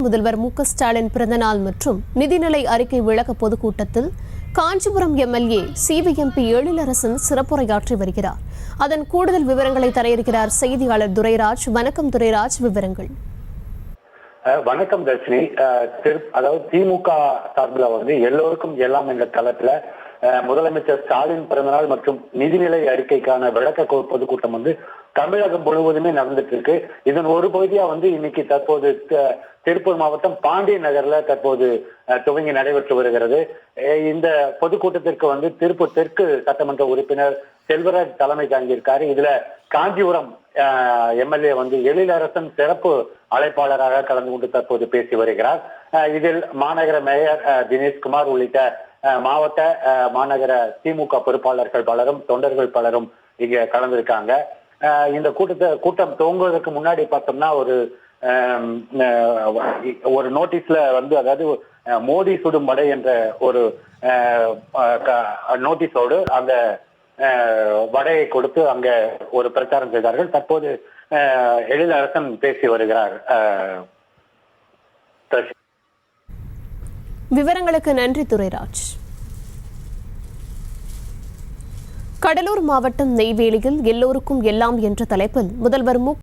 முதல்வர் மு ஸ்டாலின் பிறந்தநாள் மற்றும் நிதிநிலை அறிக்கை விளக்க பொதுக்கூட்டத்தில் காஞ்சிபுரம் எம்எல்ஏ சிபிஎம்பி எழிலரசன் சிறப்புரையாற்றி வருகிறார். அதன் கூடுதல் விவரங்களை தர செய்தியாளர் துரைராஜ். வணக்கம் துரைராஜ் விவரங்கள். வணக்கம் தர்ஷினி. அதாவது திமுக சார்பில் வந்து எல்லோருக்கும் எல்லாம் என்ற தளத்துல முதலமைச்சர் ஸ்டாலின் பிறந்தநாள் மற்றும் நிதிநிலை அறிக்கைக்கான விளக்க பொதுக்கூட்டம் வந்து தமிழகம் முழுவதுமே நடந்துட்டு இருக்கு இதன் ஒரு பகுதியா வந்து இன்னைக்கு தற்போது திருப்பூர் மாவட்டம் பாண்டிய நகர்ல தற்போது துவங்கி நடைபெற்று வருகிறது. இந்த பொதுக்கூட்டத்திற்கு வந்து திருப்பூர் தெற்கு சட்டமன்ற உறுப்பினர் செல்வராஜ் தலைமை தாங்கியிருக்காரு. இதுல காஞ்சிபுரம் எம்எல்ஏ வந்து எழிலரசன் சிறப்பு அழைப்பாளராக கலந்து கொண்டு தற்போது பேசி வருகிறார். இதில் மாநகர மேயர் அஹ், தினேஷ்குமார் உள்ளிட்ட மாவட்ட மாநகர திமுக பொறுப்பாளர்கள் பலரும் தொண்டர்கள் பலரும் இங்க கலந்திருக்காங்க. இந்த கூட்டத்தை கூட்டம் துவங்குவதற்கு முன்னாடி பார்த்தோம்னா ஒரு ஒரு நோட்டீஸ்ல வந்து அதாவது மோடி சுடும் வடை என்ற ஒரு நோட்டீஸோடு அந்த அஹ், வடையை கொடுத்து அங்க ஒரு பிரச்சாரம் செய்தார்கள். தற்போது எழிலரசன் பேசி வருகிறார். விவரங்களுக்கு நன்றி துரைராஜ். கடலூர் மாவட்டம் நெய்வேலியில் எல்லோருக்கும் எல்லாம் என்ற தலைப்பில் முதல்வர் மு